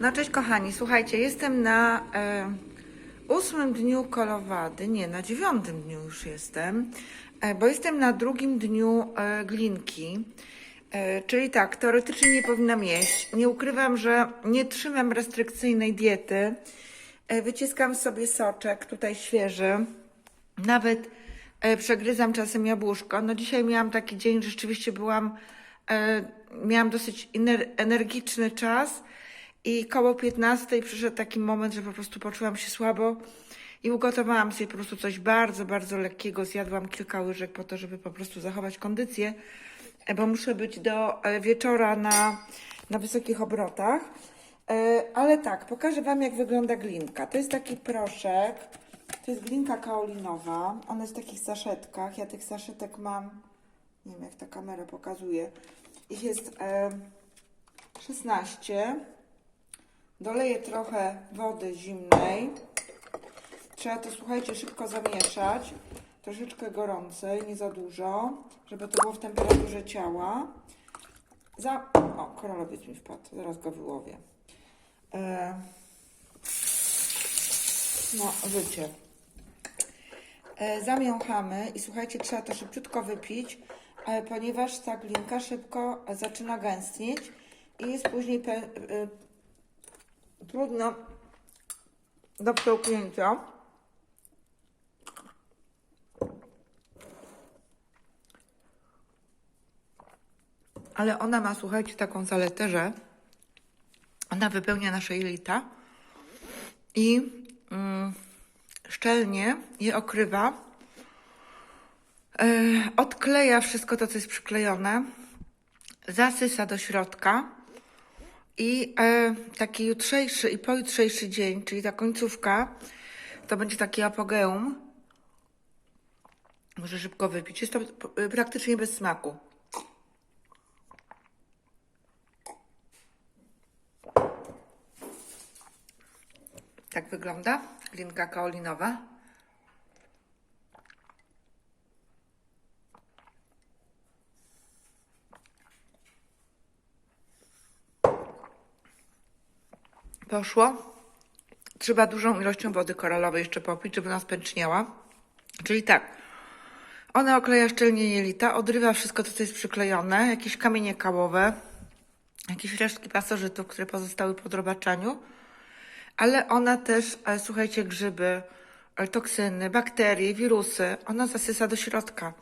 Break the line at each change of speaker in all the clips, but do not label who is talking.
No cześć kochani, słuchajcie, jestem na e, ósmym dniu kolowady, nie, na dziewiątym dniu już jestem, e, bo jestem na drugim dniu e, glinki, czyli tak, teoretycznie nie powinnam jeść. Nie ukrywam, że nie trzymam restrykcyjnej diety, wyciskam sobie soczek, tutaj świeży, nawet przegryzam czasem jabłuszko. No dzisiaj miałam taki dzień, rzeczywiście byłam, miałam dosyć ener- energiczny czas i koło 15 przyszedł taki moment, że po prostu poczułam się słabo i ugotowałam sobie po prostu coś bardzo, bardzo lekkiego. Zjadłam kilka łyżek po to, żeby po prostu zachować kondycję, e, bo muszę być do e, wieczora na, na wysokich obrotach. E, Ale tak, pokażę Wam, jak wygląda glinka. To jest taki proszek. To jest glinka kaolinowa. Ona jest w takich saszetkach. Ja tych saszetek mam, nie wiem jak ta kamera pokazuje. Ich jest e, 16. Doleję trochę wody zimnej. Trzeba to, słuchajcie, szybko zamieszać. Troszeczkę gorącej, nie za dużo, żeby to było w temperaturze ciała. Za... O, koralowiec mi wpadł, zaraz go wyłowię. E... No, życie. E, zamiąchamy i słuchajcie, trzeba to szybciutko wypić, e, ponieważ ta glinka szybko zaczyna gęstnieć i jest później pe, e, trudno do przełknięcia. Ale ona ma, słuchajcie, taką zaletę, że ona wypełnia nasze jelita i mm, szczelnie je okrywa. E, odkleja wszystko to, co jest przyklejone, zasysa do środka i e, taki jutrzejszy i pojutrzejszy dzień, czyli ta końcówka, to będzie taki apogeum. Może szybko wypić. Jest to e, praktycznie bez smaku. Tak wygląda glinka kaolinowa. Poszło. Trzeba dużą ilością wody koralowej jeszcze popić, żeby nas pęczniała. Czyli tak, ona okleja szczelnie jelita, odrywa wszystko to, co jest przyklejone, jakieś kamienie kałowe, jakieś resztki pasożytów, które pozostały po drobaczaniu, ale ona też, e, słuchajcie, grzyby, e, toksyny, bakterie, wirusy, ona zasysa do środka.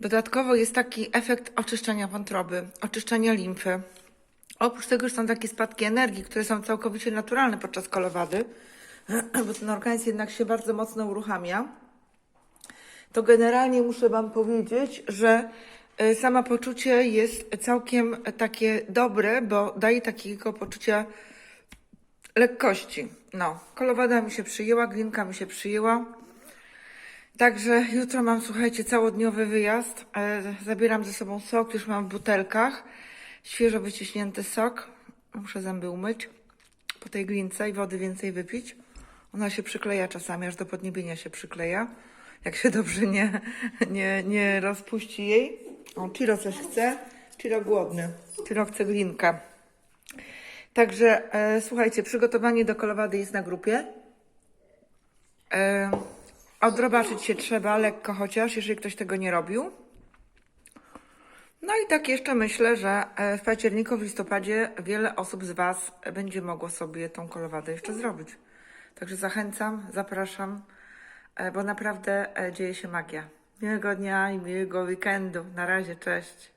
Dodatkowo jest taki efekt oczyszczania wątroby, oczyszczania limfy. Oprócz tego już są takie spadki energii, które są całkowicie naturalne podczas kolowady, bo ten organizm jednak się bardzo mocno uruchamia. To generalnie muszę Wam powiedzieć, że e, sama poczucie jest całkiem takie dobre, bo daje takiego poczucia lekkości. No, kolowada mi się przyjęła, glinka mi się przyjęła. Także jutro mam, słuchajcie, całodniowy wyjazd. E, Zabieram ze sobą sok, już mam w butelkach. Świeżo wyciśnięty sok. Muszę zęby umyć po tej glince i wody więcej wypić. Ona się przykleja czasami, aż do podniebienia się przykleja. Jak się dobrze nie, nie, nie rozpuści jej. O, Ciro coś chce. Ciro głodny. Ciro chce glinkę. Także e, słuchajcie, przygotowanie do kolowady jest na grupie. E, odrobaczyć się trzeba lekko chociaż, jeżeli ktoś tego nie robił. No i tak jeszcze myślę, że e, w październiku, w listopadzie wiele osób z Was będzie mogło sobie tą kolowadę jeszcze zrobić. Także zachęcam, zapraszam, e, bo naprawdę e, dzieje się magia. Miłego dnia i miłego weekendu. Na razie, cześć.